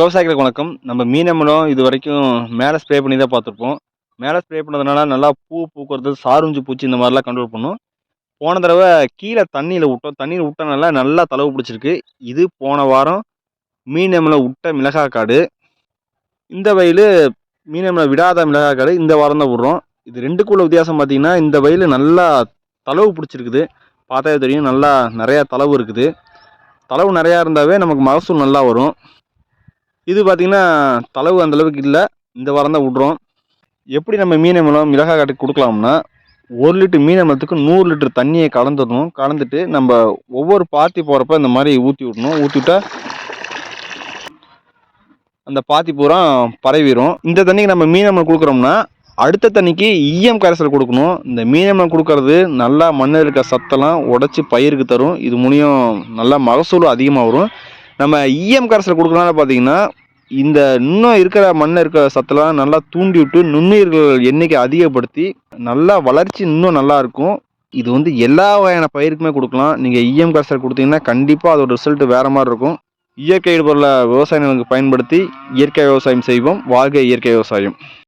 விவசாயிகளுக்கு வணக்கம். நம்ம மீனமிலம் இது வரைக்கும் மேலே ஸ்ப்ரே பண்ணி தான் பார்த்துருப்போம். மேலே ஸ்ப்ரே பண்ணதுனால நல்லா பூ பூக்கிறது சாருஞ்சு பூச்சி இந்த மாதிரிலாம் கண்ட்ரோல் பண்ணும். போன தடவை கீழே தண்ணியில் விட்டோம். தண்ணியில் விட்டனால நல்லா தளவு பிடிச்சிருக்கு. இது போன வாரம் மீனமிலம் விட்ட மிளகாய் காடு. இந்த வயல் மீனமிலம் விடாத மிளகாய் காடு இந்த வாரம் தான் விடுறோம். இது ரெண்டுக்குள்ள வித்தியாசம் பார்த்தீங்கன்னா இந்த வயல் நல்லா தளவு பிடிச்சிருக்குது. பார்த்தாவே தெரியும் நல்லா நிறையா தளவு இருக்குது. தளவு நிறையா இருந்தாவே நமக்கு மகசூல் நல்லா வரும். இது பார்த்திங்கன்னா தளவு அந்தளவுக்கு இல்லை. இந்த வாரம் தான் விட்றோம். எப்படி நம்ம மீன் அமிலம் மிளகாய் காட்டுக்கு கொடுக்கலாம்னா ஒரு லிட்டர் மீன் அமிலத்துக்கு நூறு லிட்டர் தண்ணியை கலந்துடணும். கலந்துட்டு நம்ம ஒவ்வொரு பாத்தி போகிறப்ப இந்த மாதிரி ஊற்றி விடணும். ஊற்றி விட்டா அந்த பாத்தி பூரா பரவிடும் இந்த தண்ணிக்கு நம்ம மீன் அமிலம் கொடுக்குறோம்னா அடுத்த தண்ணிக்கு ஈயம் கரைசல் கொடுக்கணும். இந்த மீன் அமிலம் கொடுக்கறது நல்லா மண்ணில் இருக்க சத்தெல்லாம் உடச்சி பயிருக்கு தரும். இது மூலியம் நல்லா மகசூலும் அதிகமாக வரும். நம்ம இஎம் கரைசல் கொடுக்கறனால பார்த்தீங்கன்னா இந்த இன்னும் இருக்கிற மண்ணில் இருக்கிற சத்தெல்லாம் நல்லா தூண்டி விட்டு நுண்ணுயிர்கள் எண்ணிக்கை அதிகப்படுத்தி நல்லா வளர்ச்சி இன்னும் நல்லா இருக்கும். இது வந்து எல்லா வகையான பயிருக்குமே கொடுக்கலாம். நீங்கள் இஎம் கரைசல் கொடுத்தீங்கன்னா கண்டிப்பாக அதோட ரிசல்ட் வேறு மாதிரி இருக்கும். இயற்கை பொருளை விவசாய பயன்படுத்தி இயற்கை விவசாயம் செய்வோம். வாழ்க்கை இயற்கை விவசாயம்.